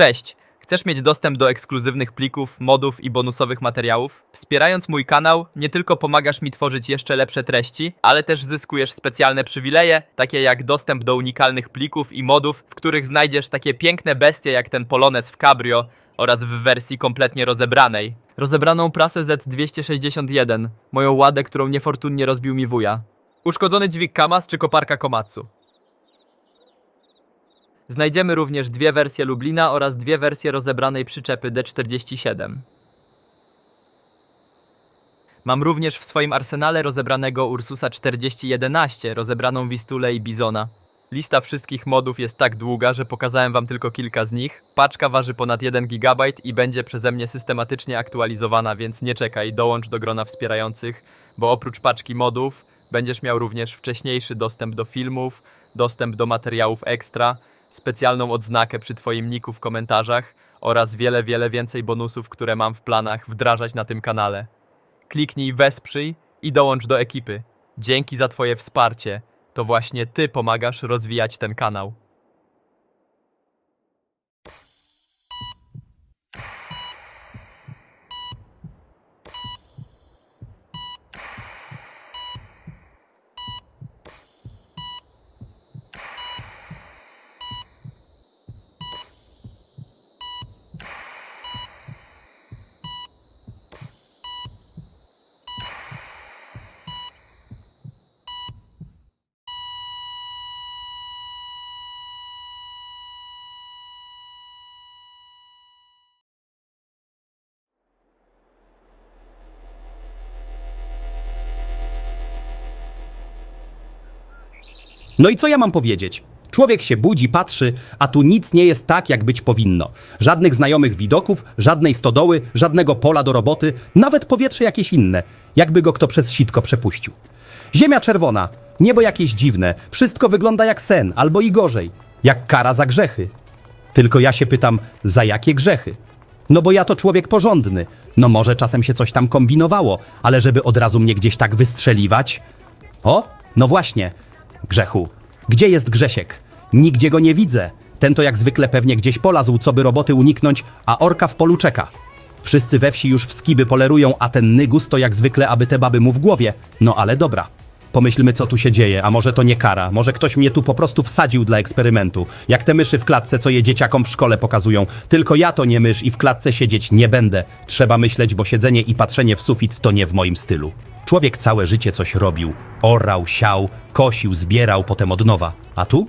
Cześć! Chcesz mieć dostęp do ekskluzywnych plików, modów i bonusowych materiałów? Wspierając mój kanał, nie tylko pomagasz mi tworzyć jeszcze lepsze treści, ale też zyskujesz specjalne przywileje, takie jak dostęp do unikalnych plików i modów, w których znajdziesz takie piękne bestie jak ten Polones w Cabrio oraz w wersji kompletnie rozebranej. Rozebraną prasę Z261, moją ładę, którą niefortunnie rozbił mi wuja. Uszkodzony dźwig Kamas czy koparka Komatsu. Znajdziemy również dwie wersje Lublina oraz dwie wersje rozebranej przyczepy D47. Mam również w swoim arsenale rozebranego Ursusa 4011, rozebraną Wistulę i Bizona. Lista wszystkich modów jest tak długa, że pokazałem wam tylko kilka z nich. Paczka waży ponad 1 GB i będzie przeze mnie systematycznie aktualizowana, więc nie czekaj, dołącz do grona wspierających, bo oprócz paczki modów będziesz miał również wcześniejszy dostęp do filmów, dostęp do materiałów ekstra, specjalną odznakę przy Twoim niku w komentarzach oraz wiele, wiele więcej bonusów, które mam w planach wdrażać na tym kanale. Kliknij wesprzyj i dołącz do ekipy. Dzięki za Twoje wsparcie. To właśnie Ty pomagasz rozwijać ten kanał. No i co ja mam powiedzieć? Człowiek się budzi, patrzy, a tu nic nie jest tak, jak być powinno. Żadnych znajomych widoków, żadnej stodoły, żadnego pola do roboty, nawet powietrze jakieś inne, jakby go kto przez sitko przepuścił. Ziemia czerwona, niebo jakieś dziwne, wszystko wygląda jak sen, albo i gorzej, jak kara za grzechy. Tylko ja się pytam, za jakie grzechy? No bo ja to człowiek porządny. No może czasem się coś tam kombinowało, ale żeby od razu mnie gdzieś tak wystrzeliwać? O, no właśnie. Grzechu. Gdzie jest Grzesiek? Nigdzie go nie widzę. Ten to jak zwykle pewnie gdzieś polazł, co by roboty uniknąć, a orka w polu czeka. Wszyscy we wsi już w skiby polerują, a ten nygus to jak zwykle, aby te baby mu w głowie. No ale dobra. Pomyślmy, co tu się dzieje, a może to nie kara, może ktoś mnie tu po prostu wsadził dla eksperymentu. Jak te myszy w klatce, co je dzieciakom w szkole pokazują. Tylko ja to nie mysz i w klatce siedzieć nie będę. Trzeba myśleć, bo siedzenie i patrzenie w sufit to nie w moim stylu. Człowiek całe życie coś robił. Orał, siał, kosił, zbierał, potem od nowa. A tu?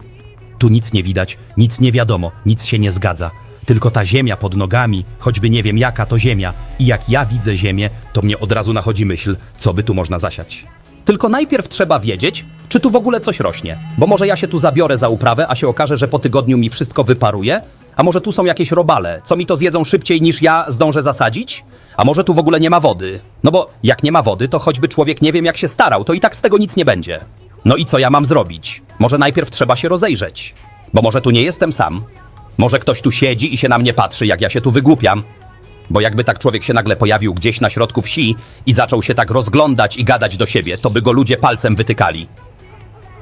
Tu nic nie widać, nic nie wiadomo, nic się nie zgadza. Tylko ta ziemia pod nogami, choćby nie wiem jaka to ziemia. I jak ja widzę ziemię, to mnie od razu nachodzi myśl, co by tu można zasiać. Tylko najpierw trzeba wiedzieć, czy tu w ogóle coś rośnie. Bo może ja się tu zabiorę za uprawę, a się okaże, że po tygodniu mi wszystko wyparuje? A może tu są jakieś robale, co mi to zjedzą szybciej niż ja zdążę zasadzić? A może tu w ogóle nie ma wody? No bo jak nie ma wody, to choćby człowiek nie wiem jak się starał, to i tak z tego nic nie będzie. No i co ja mam zrobić? Może najpierw trzeba się rozejrzeć. Bo może tu nie jestem sam. Może ktoś tu siedzi i się na mnie patrzy, jak ja się tu wygłupiam. Bo jakby tak człowiek się nagle pojawił gdzieś na środku wsi i zaczął się tak rozglądać i gadać do siebie, to by go ludzie palcem wytykali.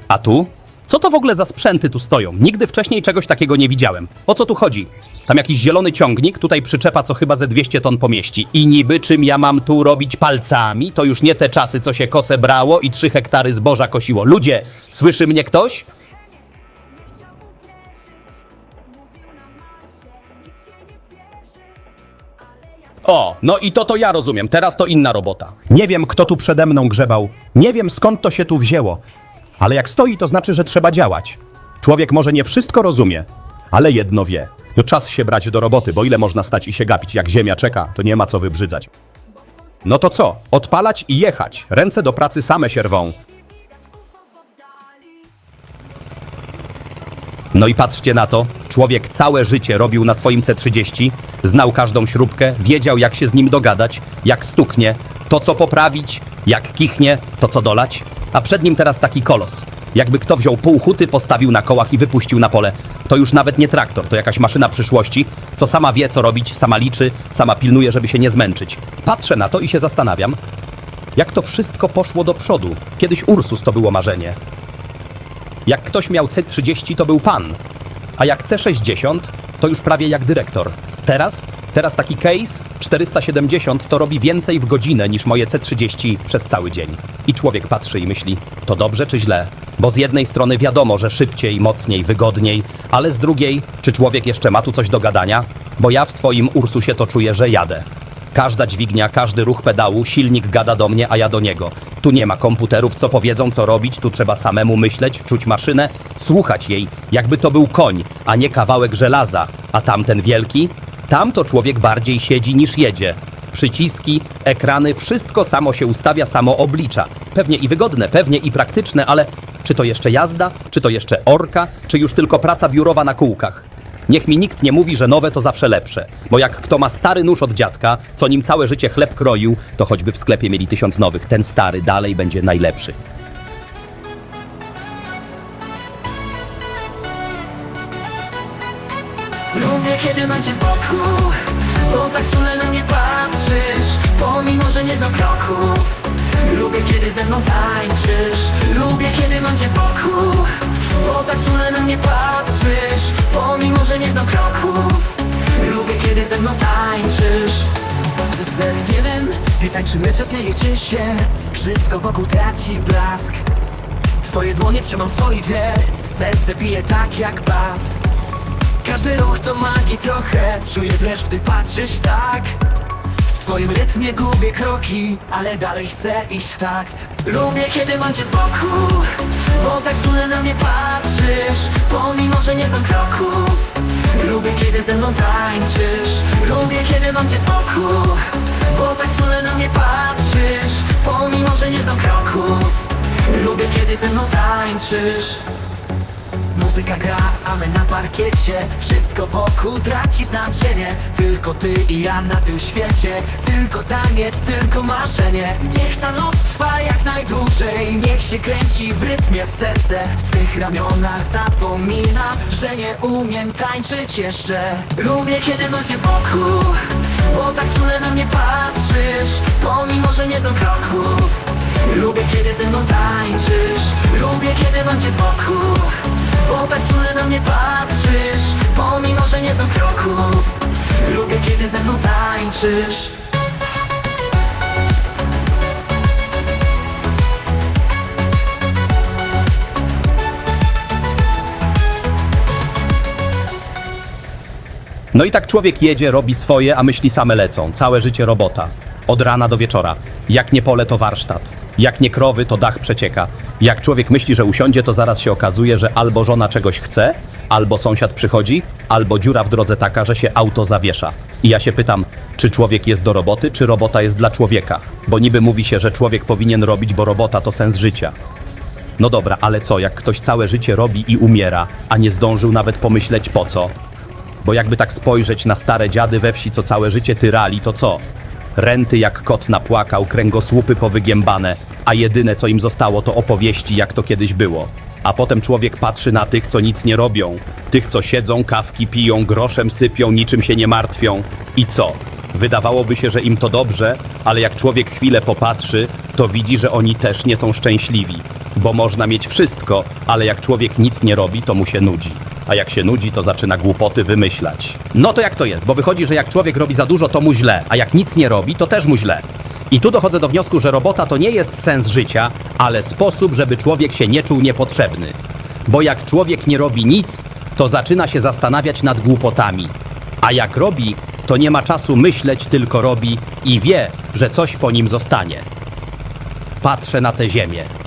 A tu? Co to w ogóle za sprzęty tu stoją? Nigdy wcześniej czegoś takiego nie widziałem. O co tu chodzi? Tam jakiś zielony ciągnik, tutaj przyczepa, co chyba ze 200 ton pomieści. I niby czym ja mam tu robić palcami? To już nie te czasy, co się kosę brało i 3 hektary zboża kosiło. Ludzie, słyszy mnie ktoś? O, no i to to ja rozumiem, teraz to inna robota. Nie wiem, kto tu przede mną grzebał, nie wiem skąd to się tu wzięło, ale jak stoi, to znaczy, że trzeba działać. Człowiek może nie wszystko rozumie, ale jedno wie. To czas się brać do roboty, bo ile można stać i się gapić, jak ziemia czeka, to nie ma co wybrzydzać. No to co? Odpalać i jechać. Ręce do pracy same się rwą. No i patrzcie na to. Człowiek całe życie robił na swoim C30, znał każdą śrubkę, wiedział jak się z nim dogadać, jak stuknie, to co poprawić, jak kichnie, to co dolać. A przed nim teraz taki kolos. Jakby kto wziął pół huty, postawił na kołach i wypuścił na pole. To już nawet nie traktor, to jakaś maszyna przyszłości, co sama wie co robić, sama liczy, sama pilnuje, żeby się nie zmęczyć. Patrzę na to i się zastanawiam, jak to wszystko poszło do przodu. Kiedyś Ursus to było marzenie. Jak ktoś miał C30, to był pan. A jak C60, to już prawie jak dyrektor. Teraz? Teraz taki case 470 to robi więcej w godzinę niż moje C30 przez cały dzień. I człowiek patrzy i myśli, to dobrze czy źle? Bo z jednej strony wiadomo, że szybciej, mocniej, wygodniej, ale z drugiej, czy człowiek jeszcze ma tu coś do gadania? Bo ja w swoim Ursusie to czuję, że jadę. Każda dźwignia, każdy ruch pedału, silnik gada do mnie, a ja do niego. Tu nie ma komputerów, co powiedzą, co robić, tu trzeba samemu myśleć, czuć maszynę, słuchać jej, jakby to był koń, a nie kawałek żelaza. A tamten wielki? Tam to człowiek bardziej siedzi niż jedzie. Przyciski, ekrany, wszystko samo się ustawia, samo oblicza. Pewnie i wygodne, pewnie i praktyczne, ale czy to jeszcze jazda? Czy to jeszcze orka? Czy już tylko praca biurowa na kółkach? Niech mi nikt nie mówi, że nowe to zawsze lepsze. Bo jak kto ma stary nóż od dziadka, co nim całe życie chleb kroił, to choćby w sklepie mieli tysiąc nowych, ten stary dalej będzie najlepszy. Lubię kiedy mam cię z boku Bo tak czule na mnie patrzysz Pomimo, że nie znam kroków Lubię kiedy ze mną tańczysz Lubię kiedy mam cię z boku Bo tak czule na mnie patrzysz. Pomimo, że nie znam kroków Lubię kiedy ze mną tańczysz. Ze chwilem, gdy tańczymy czas nie liczy się. Wszystko wokół traci blask. Twoje dłonie trzymam w swoich dwie Serce bije tak jak bas. Każdy ruch to magii trochę. Czuję dreszcz, gdy patrzysz tak W twoim rytmie gubię kroki Ale dalej chcę iść w takt. Lubię kiedy mam cię z boku Bo tak czule na mnie patrzysz Pomimo, że nie znam kroków. Lubię kiedy ze mną tańczysz Lubię kiedy mam cię z boku Bo tak czule na mnie patrzysz Pomimo, że nie znam kroków. Lubię kiedy ze mną tańczysz Muzyka gra, a my na parkiecie. Wszystko wokół traci znaczenie. Tylko ty i ja na tym świecie. Tylko taniec, tylko marzenie. Niech ta noc trwa jak najdłużej. Niech się kręci w rytmie serce. W twych ramionach zapomina Że nie umiem tańczyć jeszcze. Lubię kiedy cię z boku Bo tak czule na mnie patrzysz. Pomimo, że nie znam kroków. Lubię kiedy ze mną tańczysz. Lubię kiedy mam cię z boku Bo tak czule na mnie patrzysz Pomimo, że nie znam kroków Lubię kiedy ze mną tańczysz No i tak człowiek jedzie, robi swoje, a myśli same lecą. Całe życie robota. Od rana do wieczora. Jak nie pole, to warsztat. Jak nie krowy, to dach przecieka. Jak człowiek myśli, że usiądzie, to zaraz się okazuje, że albo żona czegoś chce, albo sąsiad przychodzi, albo dziura w drodze taka, że się auto zawiesza. I ja się pytam, czy człowiek jest do roboty, czy robota jest dla człowieka? Bo niby mówi się, że człowiek powinien robić, bo robota to sens życia. No dobra, ale co, jak ktoś całe życie robi i umiera, a nie zdążył nawet pomyśleć po co? Bo jakby tak spojrzeć na stare dziady we wsi, co całe życie tyrali, to co? Renty jak kot napłakał, kręgosłupy powygiębane, a jedyne co im zostało to opowieści, jak to kiedyś było. A potem człowiek patrzy na tych, co nic nie robią, tych, co siedzą, kawki piją, groszem sypią, niczym się nie martwią. I co? Wydawałoby się, że im to dobrze, ale jak człowiek chwilę popatrzy, to widzi, że oni też nie są szczęśliwi. Bo można mieć wszystko, ale jak człowiek nic nie robi, to mu się nudzi. A jak się nudzi, to zaczyna głupoty wymyślać. No to jak to jest? Bo wychodzi, że jak człowiek robi za dużo, to mu źle, a jak nic nie robi, to też mu źle. I tu dochodzę do wniosku, że robota to nie jest sens życia, ale sposób, żeby człowiek się nie czuł niepotrzebny. Bo jak człowiek nie robi nic, to zaczyna się zastanawiać nad głupotami. A jak robi, to nie ma czasu myśleć, tylko robi i wie, że coś po nim zostanie. Patrzę na tę ziemię.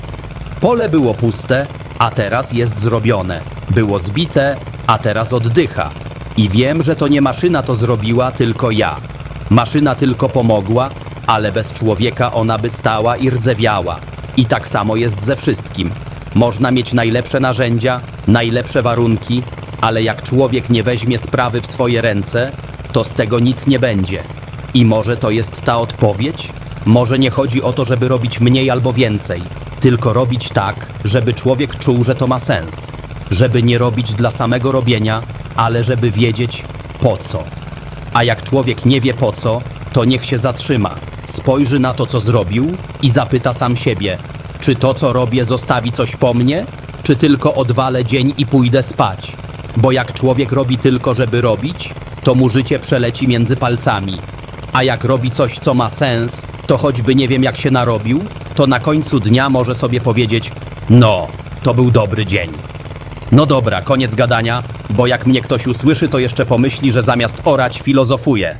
Pole było puste, a teraz jest zrobione. Było zbite, a teraz oddycha. I wiem, że to nie maszyna to zrobiła, tylko ja. Maszyna tylko pomogła, ale bez człowieka ona by stała i rdzewiała. I tak samo jest ze wszystkim. Można mieć najlepsze narzędzia, najlepsze warunki, ale jak człowiek nie weźmie sprawy w swoje ręce, to z tego nic nie będzie. I może to jest ta odpowiedź? Może nie chodzi o to, żeby robić mniej albo więcej, tylko robić tak, żeby człowiek czuł, że to ma sens. Żeby nie robić dla samego robienia, ale żeby wiedzieć po co. A jak człowiek nie wie po co, to niech się zatrzyma, spojrzy na to, co zrobił i zapyta sam siebie, czy to, co robię, zostawi coś po mnie, czy tylko odwalę dzień i pójdę spać. Bo jak człowiek robi tylko, żeby robić, to mu życie przeleci między palcami. A jak robi coś, co ma sens, to choćby nie wiem jak się narobił, to na końcu dnia może sobie powiedzieć: No, to był dobry dzień. No dobra, koniec gadania, bo jak mnie ktoś usłyszy, to jeszcze pomyśli, że zamiast orać filozofuje.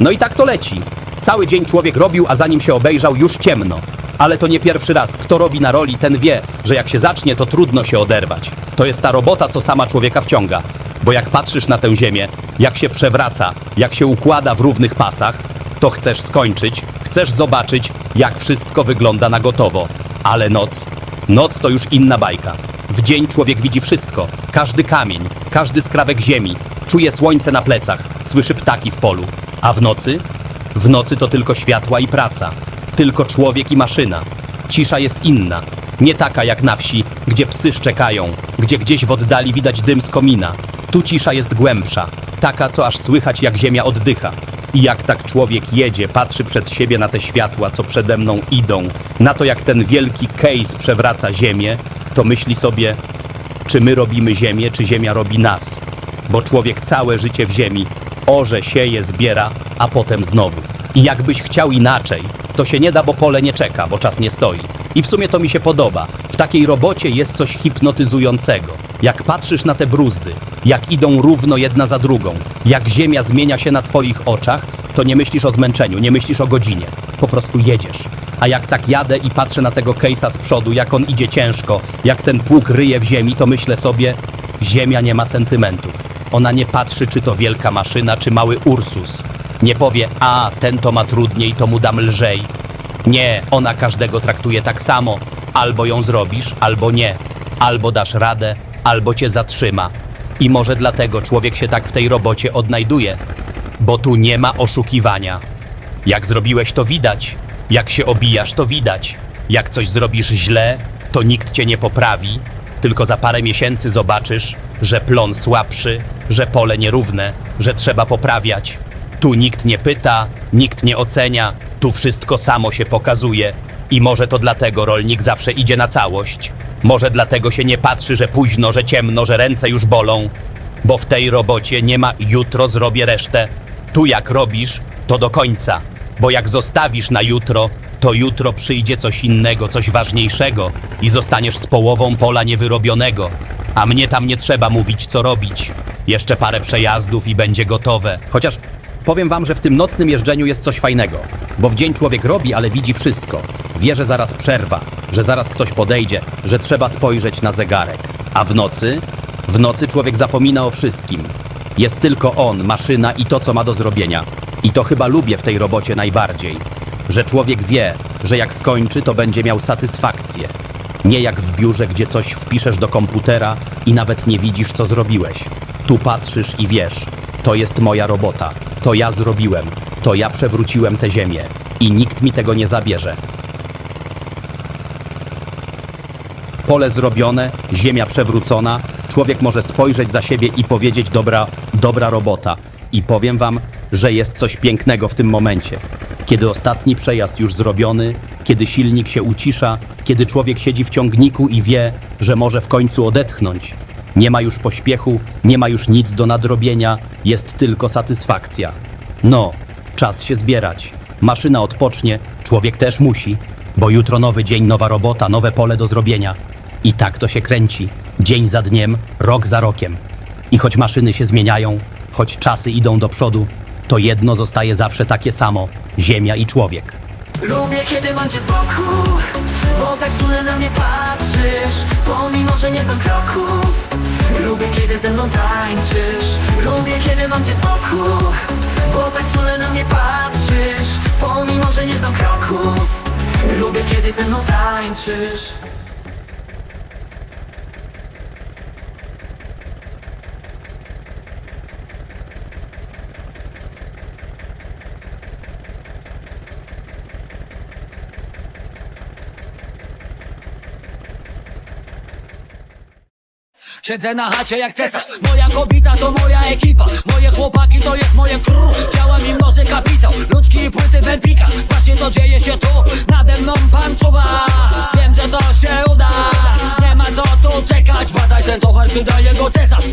No i tak to leci. Cały dzień człowiek robił, a zanim się obejrzał, już ciemno. Ale to nie pierwszy raz. Kto robi na roli, ten wie, że jak się zacznie, to trudno się oderwać. To jest ta robota, co sama człowieka wciąga. Bo jak patrzysz na tę ziemię, jak się przewraca, jak się układa w równych pasach, to chcesz skończyć, chcesz zobaczyć, jak wszystko wygląda na gotowo. Ale noc, noc to już inna bajka. W dzień człowiek widzi wszystko, każdy kamień, każdy skrawek ziemi, czuje słońce na plecach, słyszy ptaki w polu. A w nocy? W nocy to tylko światła i praca, tylko człowiek i maszyna. Cisza jest inna, nie taka jak na wsi, gdzie psy szczekają, gdzie gdzieś w oddali widać dym z komina. Tu cisza jest głębsza, taka co aż słychać jak ziemia oddycha. I jak tak człowiek jedzie, patrzy przed siebie na te światła, co przede mną idą, na to jak ten wielki case przewraca ziemię, to myśli sobie, czy my robimy ziemię, czy ziemia robi nas. Bo człowiek całe życie w ziemi orze, sieje, zbiera, a potem znowu. I jakbyś chciał inaczej, to się nie da, bo pole nie czeka, bo czas nie stoi. I w sumie to mi się podoba. W takiej robocie jest coś hipnotyzującego. Jak patrzysz na te bruzdy, jak idą równo jedna za drugą, jak ziemia zmienia się na twoich oczach, to nie myślisz o zmęczeniu, nie myślisz o godzinie. Po prostu jedziesz. A jak tak jadę i patrzę na tego Case'a z przodu, jak on idzie ciężko, jak ten pług ryje w ziemi, to myślę sobie, ziemia nie ma sentymentów. Ona nie patrzy, czy to wielka maszyna, czy mały Ursus. Nie powie, a ten to ma trudniej, to mu dam lżej. Nie, ona każdego traktuje tak samo. Albo ją zrobisz, albo nie. Albo dasz radę, albo cię zatrzyma. I może dlatego człowiek się tak w tej robocie odnajduje. Bo tu nie ma oszukiwania. Jak zrobiłeś, to widać. Jak się obijasz, to widać. Jak coś zrobisz źle, to nikt cię nie poprawi, tylko za parę miesięcy zobaczysz, że plon słabszy, że pole nierówne, że trzeba poprawiać. Tu nikt nie pyta, nikt nie ocenia, tu wszystko samo się pokazuje. I może to dlatego rolnik zawsze idzie na całość. Może dlatego się nie patrzy, że późno, że ciemno, że ręce już bolą. Bo w tej robocie nie ma jutro zrobię resztę. Tu jak robisz, to do końca. Bo jak zostawisz na jutro, to jutro przyjdzie coś innego, coś ważniejszego i zostaniesz z połową pola niewyrobionego. A mnie tam nie trzeba mówić, co robić. Jeszcze parę przejazdów i będzie gotowe. Chociaż powiem wam, że w tym nocnym jeżdżeniu jest coś fajnego. Bo w dzień człowiek robi, ale widzi wszystko. Wie, że zaraz przerwa, że zaraz ktoś podejdzie, że trzeba spojrzeć na zegarek. A w nocy? W nocy człowiek zapomina o wszystkim. Jest tylko on, maszyna i to, co ma do zrobienia. I to chyba lubię w tej robocie najbardziej. Że człowiek wie, że jak skończy, to będzie miał satysfakcję. Nie jak w biurze, gdzie coś wpiszesz do komputera i nawet nie widzisz, co zrobiłeś. Tu patrzysz i wiesz, to jest moja robota, to ja zrobiłem, to ja przewróciłem tę ziemię i nikt mi tego nie zabierze. Pole zrobione, ziemia przewrócona, człowiek może spojrzeć za siebie i powiedzieć dobra, dobra robota. I powiem wam, że jest coś pięknego w tym momencie. Kiedy ostatni przejazd już zrobiony, kiedy silnik się ucisza, kiedy człowiek siedzi w ciągniku i wie, że może w końcu odetchnąć. Nie ma już pośpiechu, nie ma już nic do nadrobienia, jest tylko satysfakcja. No, czas się zbierać. Maszyna odpocznie, człowiek też musi, bo jutro nowy dzień, nowa robota, nowe pole do zrobienia. I tak to się kręci, dzień za dniem, rok za rokiem. I choć maszyny się zmieniają, choć czasy idą do przodu, to jedno zostaje zawsze takie samo ziemia i człowiek. Lubię kiedy mam cię z boku Bo tak czule na mnie patrzysz Pomimo, że nie znam kroków Lubię kiedy ze mną tańczysz. Lubię kiedy mam cię z boku Bo tak czule na mnie patrzysz. Pomimo, że nie znam kroków Lubię kiedy ze mną tańczysz Siedzę na chacie jak cesarz. Moja kobieta to moja ekipa. Moje chłopaki to jest moje crew. Działa mi mnoży kapitał. Ludzki i płyty w empikach Właśnie to dzieje się tu. Nade mną pan czuwa. Wiem, że to się uda. Nie ma co tu czekać. Badaj ten towar, ty daje go cesarz